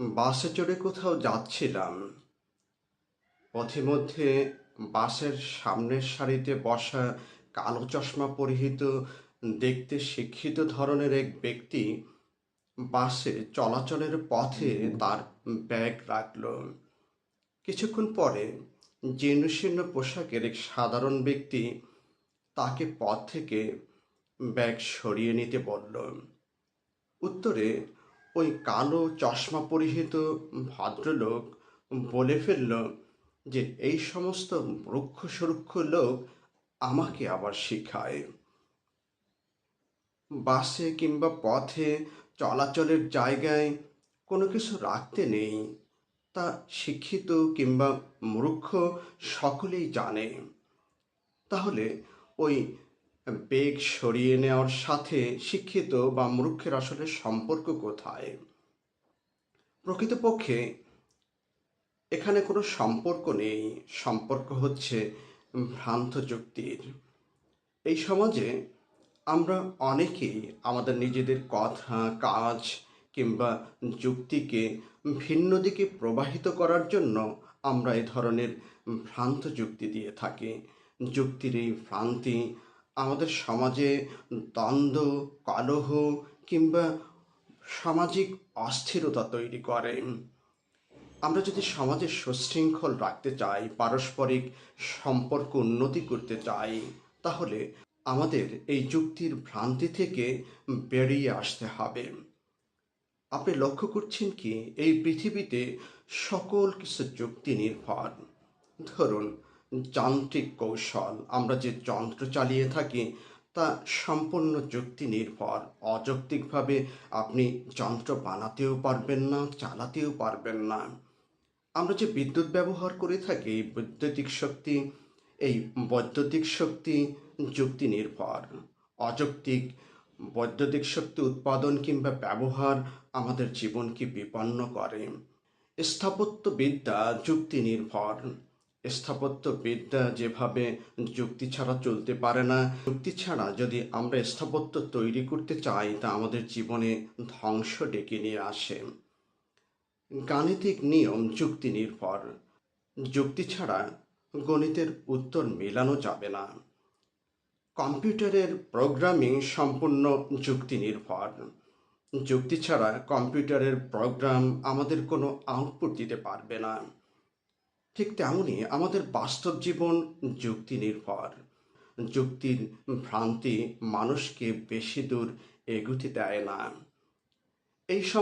বাসে চড়ে কোথাও যাচ্ছিলাম। পথে মধ্যে বাসের সামনের সারিতে বসা কালো চশমা পরিহিত, দেখতে শিক্ষিত ধরনের এক ব্যক্তি বাসে চলাচলের পথে তার ব্যাগ রাখল। কিছুক্ষণ পরে জীর্ণশীর্ণ পোশাকের এক সাধারণ ব্যক্তি তাকে পথ থেকে ব্যাগ সরিয়ে নিতে বলল। উত্তরে ওই কালো চশমা পরিহিত ভদ্রলোক বলে ফেলল যে এই সমস্ত রুক্ষ সুরুক্ষ লোক আমাকে আবার শিখায়। বাসে কিংবা পথে চলাচলের জায়গায় কোনো কিছু রাখতে নেই। তা শিক্ষিত কিংবা মূর্খ সকলেই জানে। তাহলে ওই বেগ সরিয়ে নেওয়ার সাথে শিক্ষিত বা মূর্খের আসলে সম্পর্ক কোথায়? প্রকৃতপক্ষে এখানে কোনো সম্পর্ক নেই। সম্পর্ক হচ্ছে ভ্রান্ত যুক্তির। এই সমাজে আমরা অনেকেই আমাদের নিজেদের কথা, কাজ কিংবা যুক্তিকে ভিন্ন দিকে প্রবাহিত করার জন্য আমরা এ ধরনের ভ্রান্ত যুক্তি দিয়ে থাকি। যুক্তির এই ভ্রান্তি আমাদের সমাজে দ্বন্দ্ব, কলহ কিংবা সামাজিক অস্থিরতা তৈরি করে। আমরা যদি সমাজে সুশৃঙ্খল রাখতে চাই, পারস্পরিক সম্পর্ক উন্নতি করতে চাই, তাহলে আমাদের এই যুক্তির ভ্রান্তি থেকে বেরিয়ে আসতে হবে। আপনি লক্ষ্য করছেন কি? এই পৃথিবীতে সকল কিছু যুক্তি নির্ভর ধরুন যান্ত্রিক কৌশল। আমরা যে যন্ত্র চালিয়ে থাকি, তা সম্পূর্ণ যুক্তি নির্ভর অযৌক্তিকভাবে আপনি যন্ত্র বানাতেও পারবেন না, চালাতেও পারবেন না। আমরা যে বিদ্যুৎ ব্যবহার করে থাকি, বৈদ্যুতিক শক্তি, এই বৈদ্যুতিক শক্তি যুক্তি নির্ভর অযৌক্তিক বৈদ্যুতিক শক্তি উৎপাদন কিংবা ব্যবহার আমাদের জীবনকে বিপন্ন করে। স্থাপত্যবিদ্যা যুক্তি নির্ভর স্থাপত্যবিদ্যা যেভাবে যুক্তি ছাড়া চলতে পারে না, যুক্তি ছাড়া যদি আমরা স্থাপত্য তৈরি করতে চাই, তা আমাদের জীবনে ধ্বংস ডেকে নিয়ে আসে। গাণিতিক নিয়ম যুক্তি নির্ভর। যুক্তি ছাড়া গণিতের উত্তর মেলানো যাবে না। কম্পিউটারের প্রোগ্রামিং সম্পূর্ণ যুক্তি নির্ভর। যুক্তি ছাড়া কম্পিউটারের প্রোগ্রাম আমাদের কোনো আউটপুট দিতে পারবে না। ঠিক তেমনই আমাদের বাস্তব জীবন যুক্তি নির্ভর যুক্তির ভ্রান্তি মানুষকে বেশি দূর এগুতে দেয় না। এই সমাজ